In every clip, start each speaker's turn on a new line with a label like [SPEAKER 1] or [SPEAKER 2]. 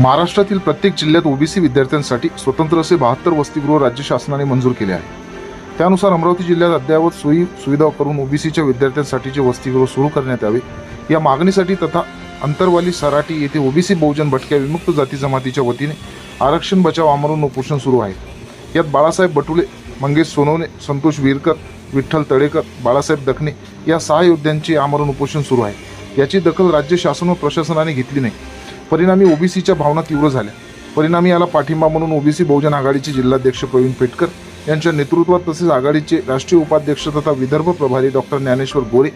[SPEAKER 1] महाराष्ट्रातील प्रत्येक जिल्ह्यात ओबीसी विद्यार्थ्यांसाठी स्वतंत्र असे बहात्तर वसतिगृह राज्य शासनाने मंजूर केले आहे. त्यानुसार अमरावती जिल्ह्यात अद्ययावत सोयी सुविधा करून ओबीसीच्या विद्यार्थ्यांसाठीचे वसतिगृह सुरू करण्यात यावे या मागणीसाठी तथा अंतरवाली सराटी येथे ओबीसी बहुजन भटक्या विमुक्त जाती जमातीच्या वतीने आरक्षण बचाव आमरण उपोषण सुरू आहे. यात बाळासाहेब बटुले मंगेश सोनवणे संतोष विरकर विठ्ठल तळेकर बाळासाहेब दखणे या सहा योद्ध्यांचे आमरण उपोषण सुरू आहे. याची दखल राज्य शासन व प्रशासनाने घेतली नाही. परिणामी ओबीसीच्या भावना तीव्र झाल्या. परिणामी याला पाठिंबा म्हणून ओबीसी बहुजन आघाडीचे जिल्हाध्यक्ष प्रवीण पेटकर यांच्या नेतृत्वात तसेच आघाडीचे राष्ट्रीय उपाध्यक्ष तथा विदर्भ प्रभारी डॉक्टर ज्ञानेश्वर गोरे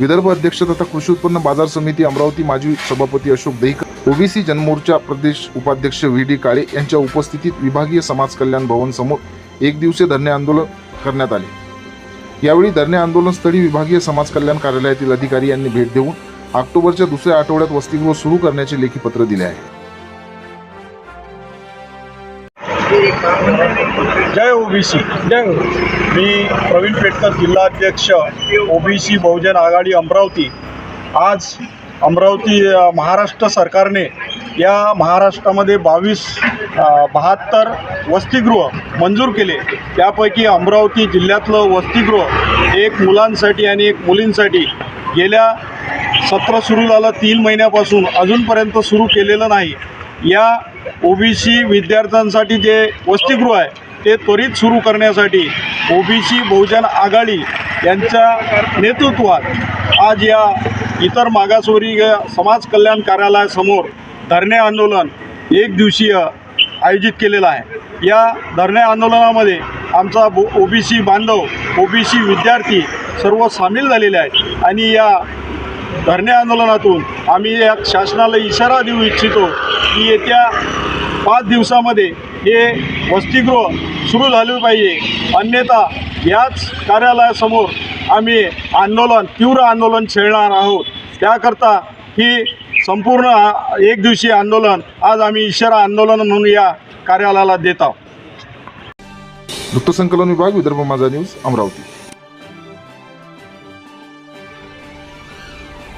[SPEAKER 1] विदर्भ अध्यक्ष तथा कृषी उत्पन्न बाजार समिती अमरावती माजी सभापती अशोक दहीकर ओबीसी जनमोर्चा प्रदेश उपाध्यक्ष व्ही डी काळे यांच्या उपस्थितीत विभागीय समाज कल्याण भवन समोर एक दिवसीय धरणे आंदोलन करण्यात आले. यावेळी धरणे आंदोलन स्थळी विभागीय समाज कल्याण कार्यालयातील अधिकारी यांनी भेट देऊन ऑक्टोबरच्या दुसऱ्या आठवड्यात वसतिगृह सुरू करण्याचे लेखी पत्र दिले आहे.
[SPEAKER 2] जय ओबीसी.
[SPEAKER 3] जय.
[SPEAKER 2] मी प्रवीण पेटकर जिल्हाध्यक्ष ओबीसी बहुजन आघाडी अमरावती. आज अमरावती महाराष्ट्र सरकारने या महाराष्ट्रामध्ये बावीस बहात्तर वसतिगृह मंजूर केले. त्यापैकी अमरावती जिल्ह्यातलं वसतिगृह एक मुलांसाठी आणि एक मुलींसाठी गेल्या सत्र सुरू झालं तीन महिन्यापासून. अजूनपर्यंत सुरू केलेलं नाही. या ओबीसी विद्यार्थ्यांसाठी जे वसतिगृह आहे ते त्वरित सुरू करण्यासाठी ओबीसी बहुजन आघाडी यांच्या नेतृत्वात आज या इतर मागासवर्गीय समाज कल्याण कार्यालयासमोर धरणे आंदोलन एक दिवसीय आयोजित केलेलं आहे. या धरणे आंदोलनामध्ये आमचा बो ओबीसी बांधव ओबीसी विद्यार्थी सर्व सामील झालेले आहेत आणि या धरणे आंदोलनातून आम्ही या शासनाला इशारा देऊ इच्छितो की येत्या पाच दिवसामध्ये हे वसतिगृह सुरू झाले पाहिजे. अन्यथा याच कार्यालयासमोर आम्ही आंदोलन तीव्र आंदोलन छेडणार आहोत. त्याकरता ही संपूर्ण एक दिवशी आंदोलन आज आम्ही इशारा आंदोलन म्हणून या कार्यालयाला देत आहोत.
[SPEAKER 1] वृत्तसंकलन विभाग विदर्भ माझा न्यूज अमरावती.